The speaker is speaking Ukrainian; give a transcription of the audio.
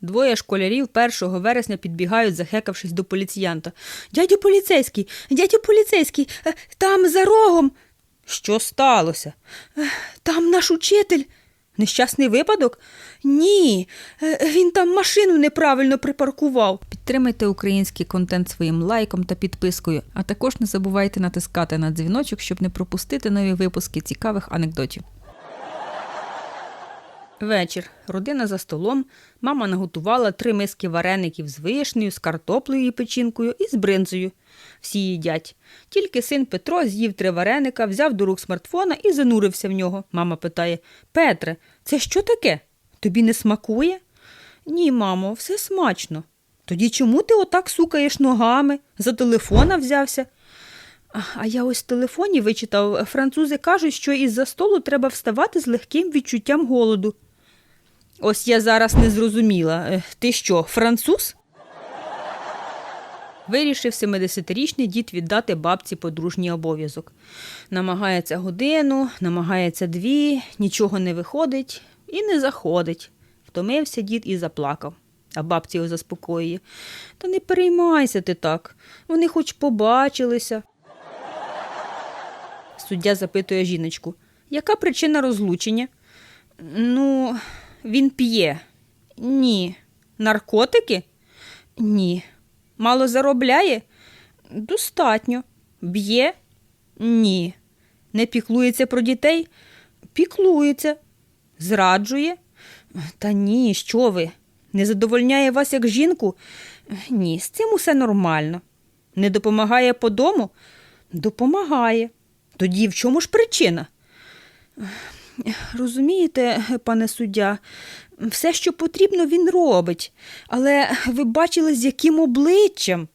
Двоє школярів 1 вересня підбігають, захекавшись до поліціянта. Дядю поліцейський, дядю поліцейський, е, там за рогом. Що сталося? «Е, Там наш учитель. Нещасний випадок? Ні, е, він там машину неправильно припаркував. Підтримайте український контент своїм лайком та підпискою, а також не забувайте натискати на дзвіночок, щоб не пропустити нові випуски цікавих анекдотів. Вечір. Родина за столом. Мама наготувала три миски вареників з вишнею, з картоплею і печінкою і з бринзою. Всі їдять. Тільки син Петро з'їв три вареника, взяв до рук смартфона і занурився в нього. Мама питає: Петре, це що таке? Тобі не смакує? Ні, мамо, все смачно. Тоді чому ти отак сукаєш ногами? За телефона взявся? А- я ось в телефоні вичитав, французи кажуть, що із-за столу треба вставати з легким відчуттям голоду. Ось я зараз не зрозуміла. Е, Ти що, француз? Вирішив 70-річний дід віддати бабці подружній обов'язок. Намагається годину, намагається дві, нічого не виходить і не заходить. Втомився дід і заплакав. А бабці його заспокоює. Та не переймайся ти так. Вони хоч побачилися. Суддя запитує жіночку, яка причина розлучення? Ну, він п'є. Ні. Наркотики? Ні. Мало заробляє? Достатньо. Б'є? Ні. Не піклується про дітей? Піклується. Зраджує? Та ні, що ви? Не задовольняє вас як жінку? Ні, з цим усе нормально. Не допомагає по дому? Допомагає. Тоді в чому ж причина? Розумієте, пане суддя, все, що потрібно, він робить. Але ви бачили, з яким обличчям.